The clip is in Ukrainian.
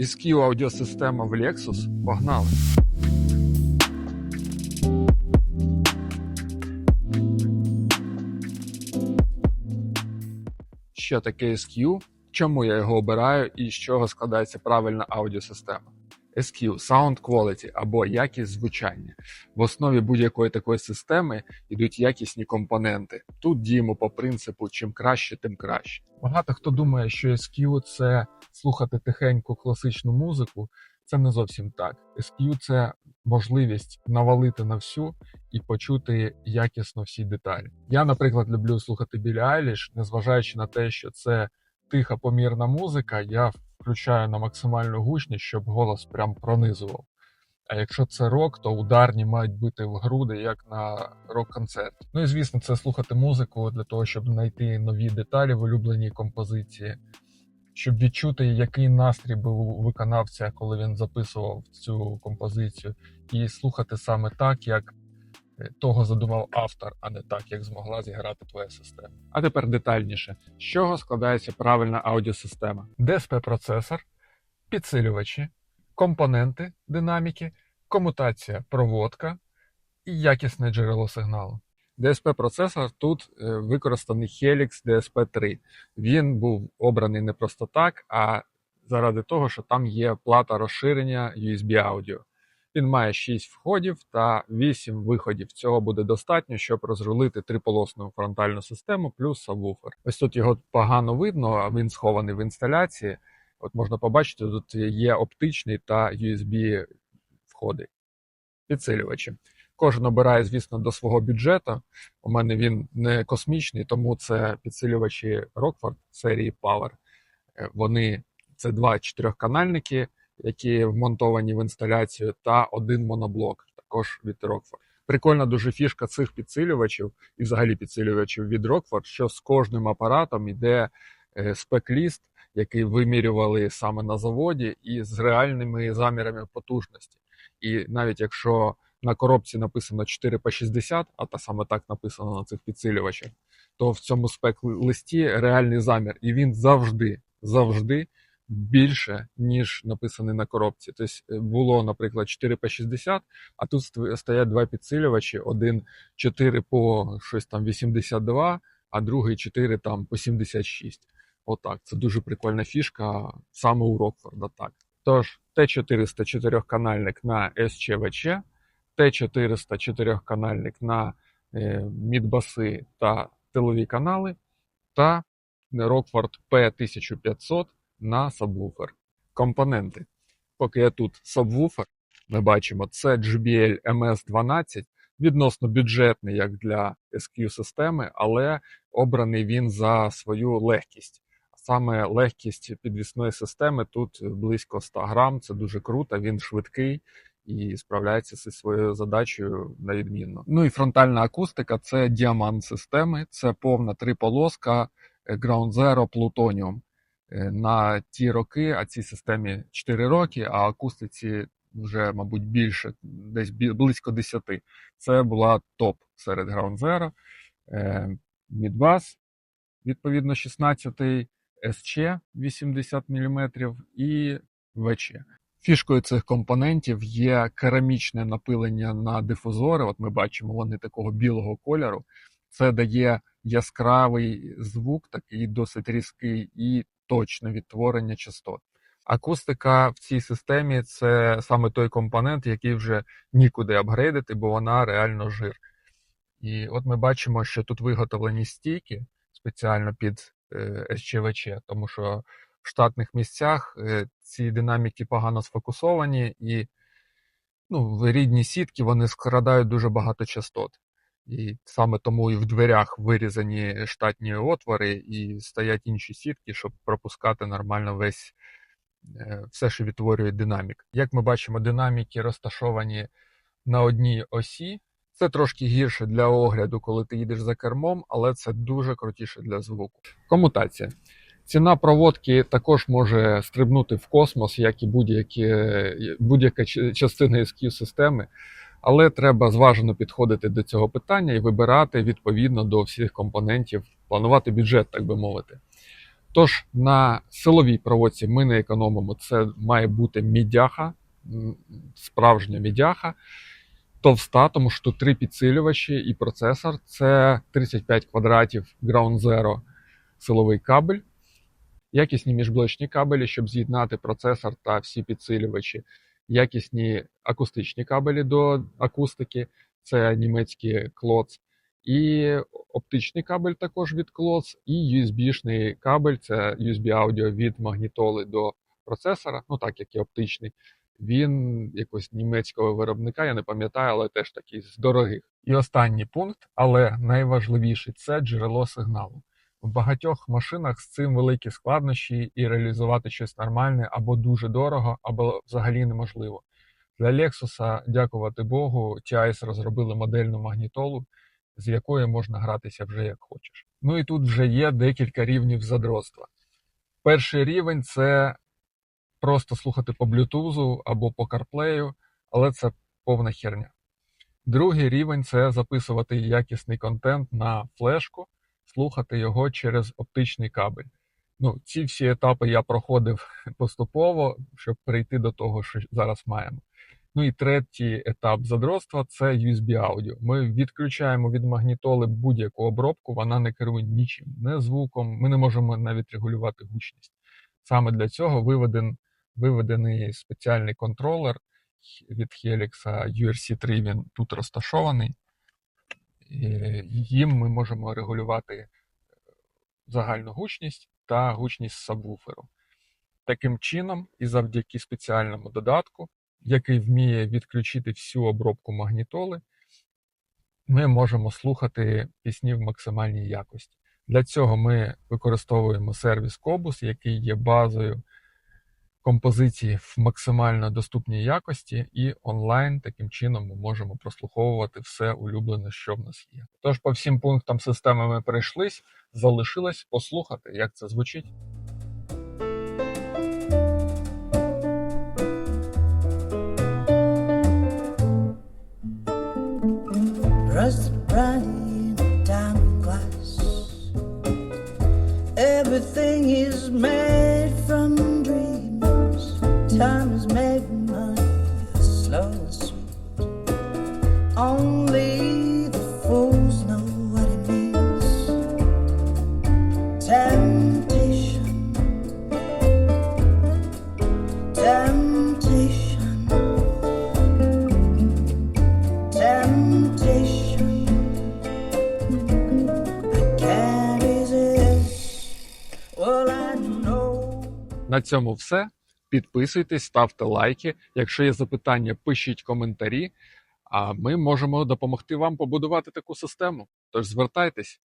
ESQ аудіосистема в Lexus. Погнали! Що таке SQ, Чому я його обираю і з чого складається правильна аудіосистема? SQ – Sound Quality або якість звучання. В основі будь-якої такої системи йдуть якісні компоненти. Тут діємо по принципу чим краще, тим краще. Багато хто думає, що SQ – це слухати тихеньку класичну музику. Це не зовсім так. SQ – це можливість навалити на всю і почути якісно всі деталі. Я, наприклад, люблю слухати Білі Айліш, незважаючи на те, що це тиха помірна музика, я включаю на максимальну гучність, щоб голос прям пронизував. А якщо це рок, то ударні мають бити в груди, як на рок-концерті. Ну і звісно, це слухати музику для того, щоб знайти нові деталі в улюбленій композиції, щоб відчути, який настрій був у виконавця, коли він записував цю композицію, і слухати саме так, як того задумав автор, а не так, як змогла зіграти твоя система. А тепер детальніше, з чого складається правильна аудіосистема? DSP-процесор, підсилювачі, компоненти динаміки, комутація, проводка і якісне джерело сигналу. DSP-процесор тут е, використаний Helix DSP3. Він був обраний не просто так, а заради того, що там є плата розширення USB аудіо. Він має 6 входів та 8 виходів. Цього буде достатньо, щоб розрулити триполосну фронтальну систему плюс сабвуфер. Ось тут його погано видно, він схований в інсталяції. От можна побачити, тут є оптичний та USB входи. Підсилювачі. Кожен обирає, звісно, до свого бюджету. У мене він не космічний, тому це підсилювачі Rockford серії Power. Е, Вони це два чотирьохканальники, які вмонтовані в інсталяцію, та один моноблок, також від Rockford. Прикольна дуже фішка цих підсилювачів і взагалі підсилювачів від Rockford, що з кожним апаратом йде е, спек-ліст, який вимірювали саме на заводі, і з реальними замірами потужності. І навіть якщо на коробці написано 4 по 60, а та саме так написано на цих підсилювачах, то в цьому спек-листі реальний замір, і він завжди, завжди більше, ніж написаний на коробці. Тобто е, було, наприклад, 4 по 60, а тут стоять два підсилювачі: один 4 по щось там 82, а другий 4 там по 76. Отак, це дуже прикольна фішка саме у Рокфорда. Так. Тож, Т400 чотирьохканальник на СЧВЧ, Т400 чотирьохканальник на е, мідбаси та тилові канали, та Rockford P1500 на сабвуфер. Компоненти. Поки я тут сабвуфер, ми бачимо, це JBL MS12, відносно бюджетний, як для SQ-системи, але обраний він за свою легкість. Саме легкість підвісної системи тут близько 100 грам, це дуже круто, він швидкий і справляється зі своєю задачею на відмінно. Ну і фронтальна акустика це діамант системи, це повна триполоска е, Ground Zero Plutonium. Е, На ті роки, а цій системі 4 роки, а акустиці вже, мабуть, більше, десь близько 10. Це була топ серед Ground Zero. Е, Мідбас, відповідно, 16 СЧ 80 мм і ВЧ. Фішкою цих компонентів є керамічне напилення на дифузори. От ми бачимо, вони такого білого кольору. Це дає яскравий звук, такий досить різкий, і точне відтворення частот. Акустика в цій системі це саме той компонент, який вже нікуди апгрейдити, бо вона реально жир. І от ми бачимо, що тут виготовлені стійки спеціально під е, СЧВЧ, тому що в штатних місцях е, ці динаміки погано сфокусовані, і ну, рідні сітки вони скрадають дуже багато частот. І саме тому і в дверях вирізані штатні отвори, і стоять інші сітки, щоб пропускати нормально весь е, все, що відтворює динамік. Як ми бачимо, динаміки розташовані на одній осі. Це трошки гірше для огляду, коли ти їдеш за кермом, але це дуже крутіше для звуку. Комутація. Ціна проводки також може стрибнути в космос, як і будь-які, будь-яка ч- частина SQ системи, але треба зважено підходити до цього питання і вибирати відповідно до всіх компонентів, планувати бюджет, так би мовити. Тож на силовій проводці ми не економимо. Це має бути мідяха, справжня мідяха, товста, тому що три підсилювачі і процесор. Це 35 квадратів Ground Zero силовий кабель, якісні міжблочні кабелі, щоб з'єднати процесор та всі підсилювачі, якісні акустичні кабелі до акустики, це німецький клоц, і оптичний кабель також від клоц, і USB-шний кабель, це USB аудіо від магнітоли до процесора, ну так як і оптичний. Він якогось німецького виробника, я не пам'ятаю, але теж такий з дорогих. І останній пункт, але найважливіший це джерело сигналу. В багатьох машинах з цим великі складнощі, і реалізувати щось нормальне або дуже дорого, або взагалі неможливо. Для Lexus, дякувати Богу, TIS розробили модельну магнітолу, з якою можна гратися вже як хочеш. Ну і тут вже є декілька рівнів задротства. Перший рівень це просто слухати по блютузу або по CarPlay, але це повна херня. Другий рівень це записувати якісний контент на флешку, слухати його через оптичний кабель. Ну, ці всі етапи я проходив поступово, щоб прийти до того, що зараз маємо. Ну і третій етап задротства це USB аудіо. Ми відключаємо від магнітоли будь-яку обробку, вона не керує нічим, не звуком. Ми не можемо навіть регулювати гучність. Саме для цього виведен, виведений спеціальний контролер від Helix URC3, він тут розташований. Їм ми можемо регулювати загальну гучність та гучність сабвуферу. Таким чином, і завдяки спеціальному додатку, який вміє відключити всю обробку магнітоли, ми можемо слухати пісні в максимальній якості. Для цього ми використовуємо сервіс Kobus, який є базою композиції в максимально доступній якості, і онлайн таким чином ми можемо прослуховувати все улюблене, що в нас є. Тож по всім пунктам системи ми пройшлись, залишилось послухати, як це звучить. Everything is made На цьому все. Підписуйтесь, ставте лайки. Якщо є запитання, пишіть коментарі. А ми можемо допомогти вам побудувати таку систему. Тож звертайтесь.